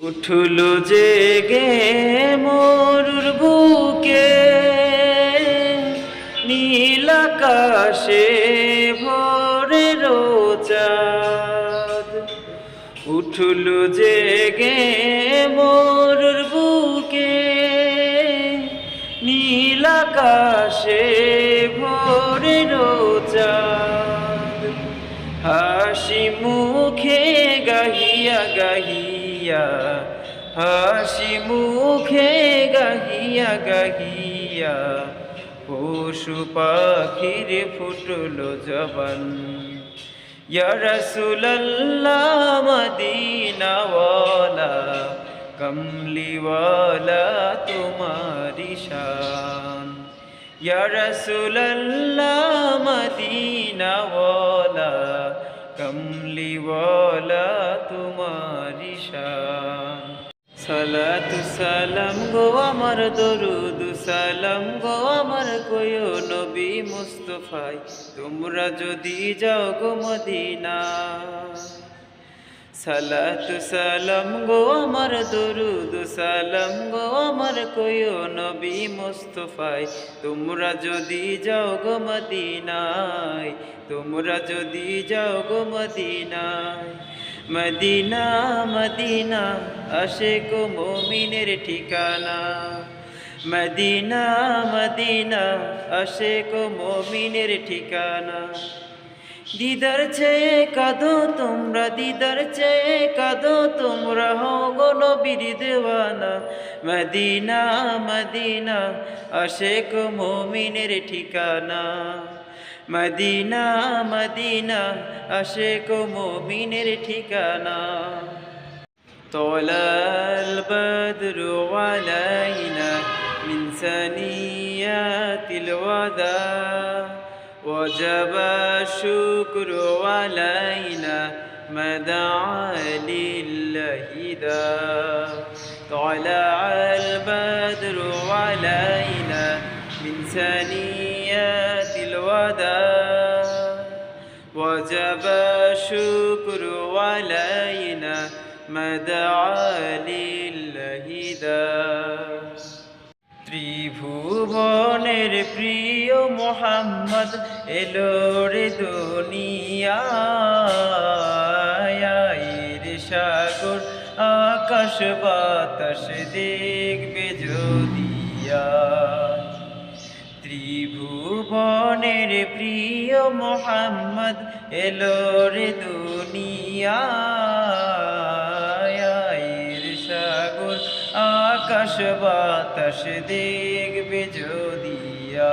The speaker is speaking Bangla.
উঠল জেগে মরুর বুকে, নীল আকাশে ভরে রোচাঁদ উঠল জেগে মরুর বুকে, নীল আকাশে ভরে রোচাঁদ হাসি মুখে গাহিয়া গাহিয়া হাসি মুখে গাহিয়া গাহিয়া, পশু পাখির ফুটল জবান। রাসূলুল্লাহ, মদিনাওয়ালা, কমলিওয়ালা তোমারি শান। রাসূলুল্লাহ, মদিনাওয়ালা, কমলিওয়ালা তোমারি শান। সালাতু সালাম গো আমার দরুদ, সালাম গো আমার কয়ো নবী মুস্তফাই। তোমরা যদি যাও গো মদিনা সালাতু সালাম গো আমার দরুদ, সালাম গো আমার কয়ো নবী মুস্তফাই। তোমরা যদি যাও গো মদিনায়, তোমরা যদি যাও গো মদিনায়। মদিনা মদিনা আশেক মোমিনের ঠিকানা মদিনা মদিনা আশেক মোমিনের ঠিকানা দিদার চেয়ে কাঁদো তোমরা দিদার চেয়ে কাঁদো তোমরা হো গো নবীর দেওয়ানা মদিনা মদিনা আশেক মোমিনের ঠিকানা মদিনা মদিনা আশেক মোমিনের ঠিকানা طلع البدر علينا من ثنيات الوداع وجب الشكر علينا ما دعا لله دا طلع البدر علينا من ثنيات الوداع. وجب الشكر علينا ما دعا لله دا ত্রিভুবনের প্রিয় মোহাম্মদ এলো রে দুনিয়ায় সাগর, আকাশ বাতাস দেখবে যদিয়া ত্রিভুবনের প্রিয় মোহাম্মদ এলো রে আকাশ বাতাস দেখবে যদিয়া